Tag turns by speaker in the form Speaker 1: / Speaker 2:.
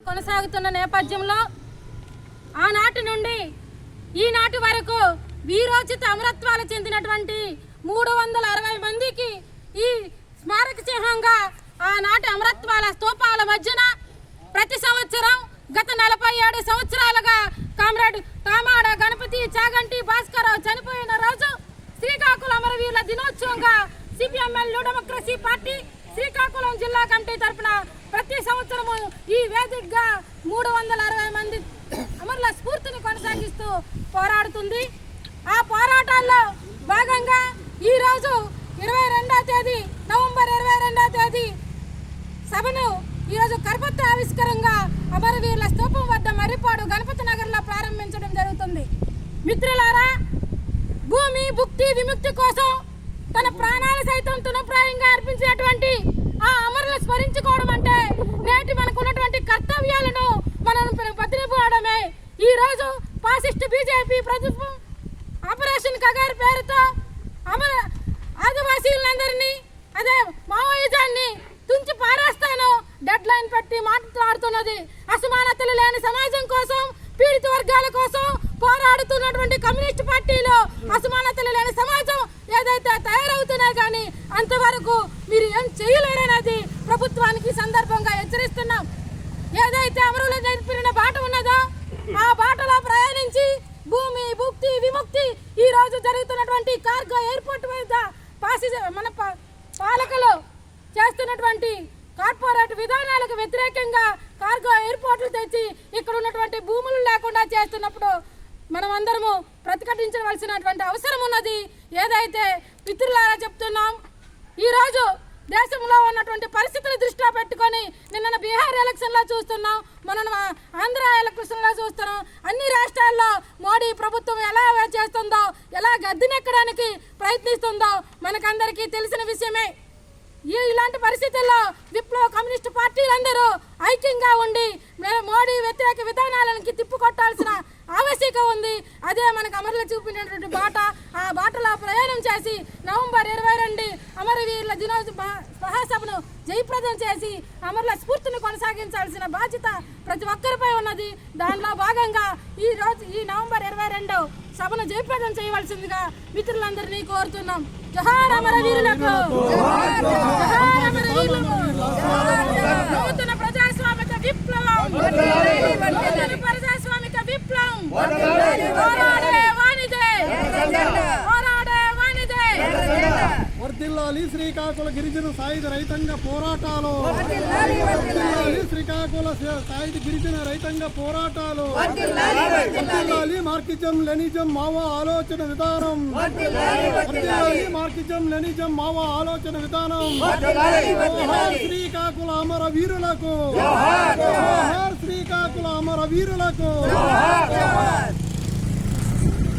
Speaker 1: కొనసాగుతున్న నేపథ్యంలో ఆనాటి నుండి ఈనాటి వరకు వీరోచిత అమరత్వాలు చెందినటువంటి మూడు వందల అరవై మందికి ఈ స్మారక చిహ్నంగా ఆనాటి అమరత్వాల స్తూపాల మధ్యన ప్రతి సంవత్సరం గత నలభై ఏడు సంవత్సరాలుగా కామ్రేడ్ కామాడ గణపతి చాగంటి భాస్కరరావు చనిపోయిన రోజు శ్రీకాకుళం అమరవీరుల దినోత్సవంగా CPML new democracy party Srikakulam జిల్లా కమిటీ తరపున ప్రతి సంవత్సరము ఈ వేదికగా మూడు వందల అరవై మంది అమరుల స్ఫూర్తిని కొనసాగిస్తూ పోరాడుతుంది. ఆ పోరాటాల్లో భాగంగా ఈరోజు ఇరవై రెండవ తేదీ నవంబర్ ఇరవై రెండవ తేదీ సభను ఈరోజు కరపత్ర ఆవిష్కరంగా అమరవీరుల స్తూపం వద్ద మర్రిపాడు గణపతి నగర్లో ప్రారంభించడం జరుగుతుంది. మిత్రులారా భూమి భుక్తి విముక్తి కోసం తన ప్రాణాలు సైతం తునప్రాయంగా అర్పించినటువంటి ఆ అమరులు స్మరించుకోవడం అంటే నేటి మనకు ఉన్నటువంటి కర్తవ్యాలను మనం బతిరిపోవడమే ఈ రోజు పాసిస్ట్ బీజేపీ ప్రభుత్వం ఆపరేషన్ కగారి పేరుతో అమర ఆదివాసీలందరినీ అదే మావోయిజాన్ని తుంచి పారేస్తాను. డెడ్ లైన్ పెట్టి మాట్లాడుతున్నది అసమానతలు లేని సమాజం కోసం పీడిత వర్గాల కోసం పోరాడుతున్నటువంటి కమ్యూనిస్ట్ పార్టీలో అసమాన ప్రభుత్వానికి సందర్భంగా హెచ్చరిస్తున్నాం. ఏదైతే అమరులు జరిపిన బాట ఉన్నదో ఆ బాటలో ప్రయాణించి భూమి భుక్తి విముక్తి ఈ రోజు జరుగుతున్నటువంటి కార్గో ఎయిర్పోర్ట్ మీద పాసి మన పా- పాలకులు చేస్తున్నటువంటి కార్పొరేట్ విధానాలకు వ్యతిరేకంగా కార్గో ఎయిర్పోర్ట్లు తెచ్చి ఇక్కడ ఉన్నటువంటి భూములు లేకుండా చేస్తున్నప్పుడు మనం అందరము ప్రతిఘటించవలసినటువంటి అవసరం ఉన్నది. ఏదైతే మిత్రులారా చెప్తున్నాం ఈరోజు దేశంలో ఉన్నటువంటి పరిస్థితులు దృష్టిలో పెట్టుకొని నిన్న బీహార్ ఎలక్షన్లో చూస్తున్నాం మనం ఆంధ్ర ఎలక్షన్లో చూస్తున్నాం. అన్ని రాష్ట్రాల్లో మోడీ ప్రభుత్వం ఎలా చేస్తుందో ఎలా గద్దెనెక్కడానికి ప్రయత్నిస్తుందో మనకందరికీ తెలిసిన విషయమే. ఈ ఇలాంటి పరిస్థితుల్లో విప్లవ కమ్యూనిస్ట్ పార్టీలందరూ ఐక్యంగా ఉండి మోడీ వ్యతిరేక విధానాలకి తిప్పుకొట్టాల్సిన ఆవశ్యకం ఉంది. అదే మనకు అమరులు చూపినటువంటి బాట. ఆ బాటలో ప్రయాణం చేసి నవంబర్ ఇరవై అమరవీరుల దినోత్సవ మహాసభను జయప్రదం చేసి అమరుల స్ఫూర్తిని కొనసాగించాల్సిన బాధ్యత ప్రతి ఒక్కరిపై ఉన్నది. దానిలో భాగంగా ఈ రోజు ఈ నవంబర్ ఇరవై రెండు సభను జయప్రదం చేయవలసిందిగా మిత్రులందరినీ కోరుతున్నాం. జహార్ అమరవీరులకు! జహార్ అమరవీరులకు!
Speaker 2: వర్దిల్లాలి శ్రీకాకుళ గిరిజన సాయుధ రైతాంగ పోరాటాలు. శ్రీకాకుళ సాయుధ గిరిజన రైతాంగ పోరాటాలు. మార్కిజం లెనిజం మావో ఆలోచన విధానం. మార్కిజం లెనిజం మావో ఆలోచన విధానం. శ్రీకాకుళ అమర వీరులకు. శ్రీకాకుళ అమర వీరులకు.